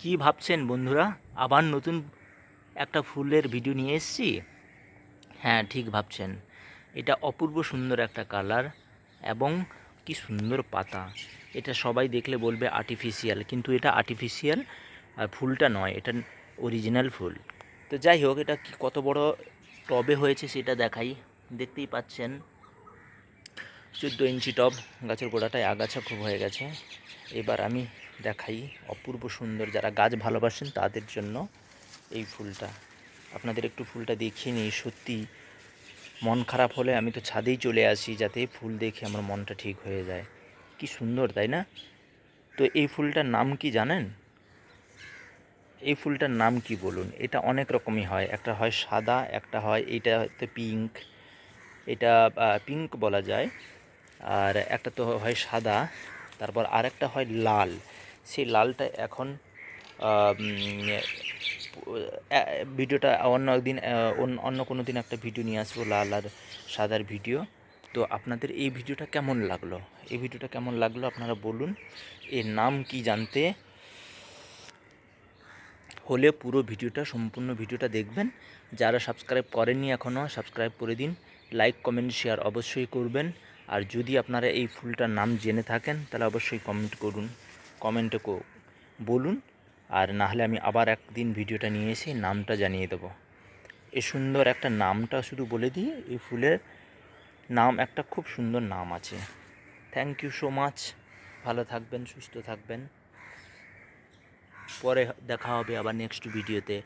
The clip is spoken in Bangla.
কি ভাবছেন বন্ধুরা? আবার নতুন একটা ফুলের ভিডিও নিয়ে এসেছি? হ্যাঁ ঠিক ভাবছেন। এটা অপূর্ব সুন্দর একটা কালার এবং কি সুন্দর পাতা। এটা সবাই দেখলে বলবে আর্টিফিশিয়াল কিন্তু এটা আর্টিফিশিয়াল আর ফুলটা নয়, এটা অরিজিনাল ফুল। তো যাই হোক, এটা কি কত বড় টবে হয়েছে সেটা দেখাই। দেখতেই পাচ্ছেন। চোদ্দ ইঞ্চি টব, গাছের গোড়াটায় আগাছা খুব হয়ে গেছে। এবার আমি দেখাই অপূর্ব সুন্দর যারা গাছ ভালোবাসেন তাদের জন্য এই ফুলটা। আপনাদের একটু ফুলটা দেখিয়ে নিই, সত্যি মন খারাপ হলে আমি তো ছাদেই চলে আসি যাতে ফুল দেখে আমার মনটা ঠিক হয়ে যায়। কি সুন্দর, তাই না? তো এই ফুলটার নাম কি জানেন? এই ফুলটার নাম কি বলুন? এটা অনেক রকমই হয়। একটা হয় সাদা, একটা হয় এটা হয়তো পিঙ্ক, এটা পিঙ্ক বলা যায়। আর একটা তো হয় সাদা। তারপর আরেকটা হয় লাল। সেই লালটা এখন ভিডিওটা অন্য একদিন অন্য কোনো দিন একটা ভিডিও নিয়ে আসব, লাল আর সাদার ভিডিও। তো আপনাদের এই ভিডিওটা কেমন লাগল? এই ভিডিওটা কেমন লাগল আপনারা বলুন। এর নাম কি জানতে হলে পুরো ভিডিওটা, সম্পূর্ণ ভিডিওটা দেখবেন। যারা সাবস্ক্রাইব করেননি এখনও সাবস্ক্রাইব করে দিন। লাইক, কমেন্ট, শেয়ার অবশ্যই করবেন। আর যদি আপনারা এই ফুলটার নাম জেনে থাকেন, তাহলে অবশ্যই কমেন্ট করুন কমেন্টে বলুন, আর না হলে আমি আবার একদিন ভিডিওটা নিয়ে এসে নামটা জানিয়ে দেবো। এই সুন্দর একটা নামটা শুধু বলে দিই, এই ফুলের নাম, একটা খুব সুন্দর নাম আছে। থ্যাংক ইউ সো মাচ ভালো থাকবেন, সুস্থ থাকবেন। পরে দেখা হবে আবার নেক্সট ভিডিওতে